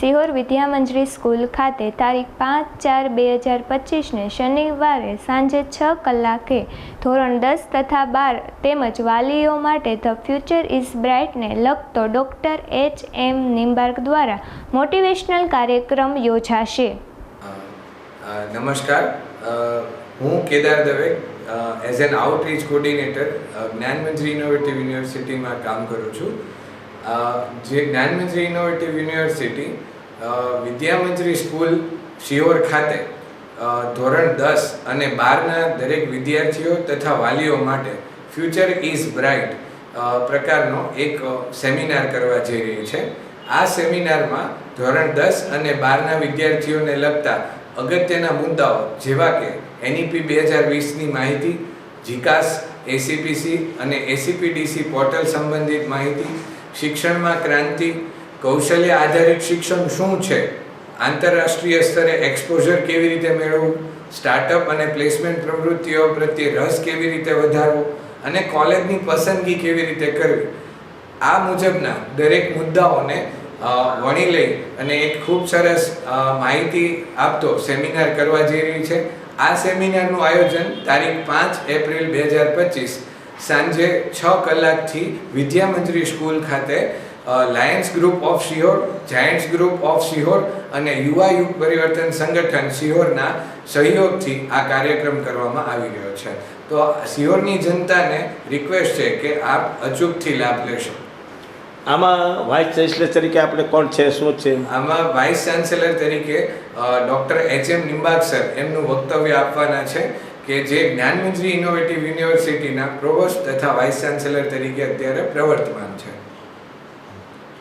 Sihor વિદ્યામંજરી school ખાતે તારીખ પાંચ ચાર બે હજાર પચીસને શનિવારે સાંજે છ કલાકે ધોરણ દસ તથા બાર તેમજ વાલીઓ માટે ધ ફ્યુચર ઇઝ બ્રાઇટને લગતો ડૉક્ટર એચ એમ નિમ્બાર્ક દ્વારા મોટિવેશનલ કાર્યક્રમ યોજાશે. નમસ્કાર. હું Kedar Dave as an outreach coordinator Gyanmanjari innovative યુનિવર્સિટીમાં કામ કરું છું. જે Gyanmanjari innovative university Vidyamantri school Sihor ખાતે ધોરણ દસ અને બારના દરેક વિદ્યાર્થીઓ તથા વાલીઓ માટે ફ્યુચર ઇઝ બ્રાઇટ પ્રકારનો એક સેમિનાર કરવા જઈ રહી છે. આ સેમિનારમાં ધોરણ દસ અને બારના વિદ્યાર્થીઓને લગતા અગત્યના મુદ્દાઓ જેવા કે એનઈપી બે હજાર વીસની માહિતી જીકાસ એસીપીસી અને એસીપીડીસી પોર્ટલ સંબંધિત માહિતી શિક્ષણમાં ક્રાંતિ, કૌશલ્ય આધારિત શિક્ષણ શું છે? આંતરરાષ્ટ્રીય સ્તરે એક્સપોઝર કેવી રીતે મેળવવું? સ્ટાર્ટઅપ અને પ્લેસમેન્ટ પ્રવૃત્તિઓ પ્રત્યે રસ કેવી રીતે વધારવો? અને કોલેજની પસંદગી કેવી રીતે કરવી? આ મુજબના દરેક મુદ્દાઓને વણી લઈ અને એક ખૂબ સરસ માહિતી આપતો સેમિનાર કરવા જઈ રહી છે. આ સેમિનારનું આયોજન તારીખ પાંચ એપ્રિલ બે હજાર પચીસ સાંજે છ કલાકથી વિદ્યામંત્રી સ્કૂલ ખાતે Lions group of Sihor Giants group of Sihor અને યુવા યુગ પરિવર્તન સંગઠન શિહોરના સહયોગથી આ કાર્યક્રમ કરવામાં આવી રહ્યો છે. તો શિહોરની જનતાને રિક્વેસ્ટ છે કે આપ અચૂકથી લાભ લેશો. આમાં વાઇસ ચાન્સેલર તરીકે આપણે કોણ છે? શું છે? આમાં વાઇસ ચાન્સેલર તરીકે doctor H M Nimbag sir એમનું વક્તવ્ય આપવાના છે. કે જે જ્ઞાનમંત્રી ઇનોવેટિવ યુનિવર્સિટીના પ્રોવોસ્ટ તથા વાઇસ ચાન્સેલર તરીકે અત્યારે પ્રવર્તમાન છે.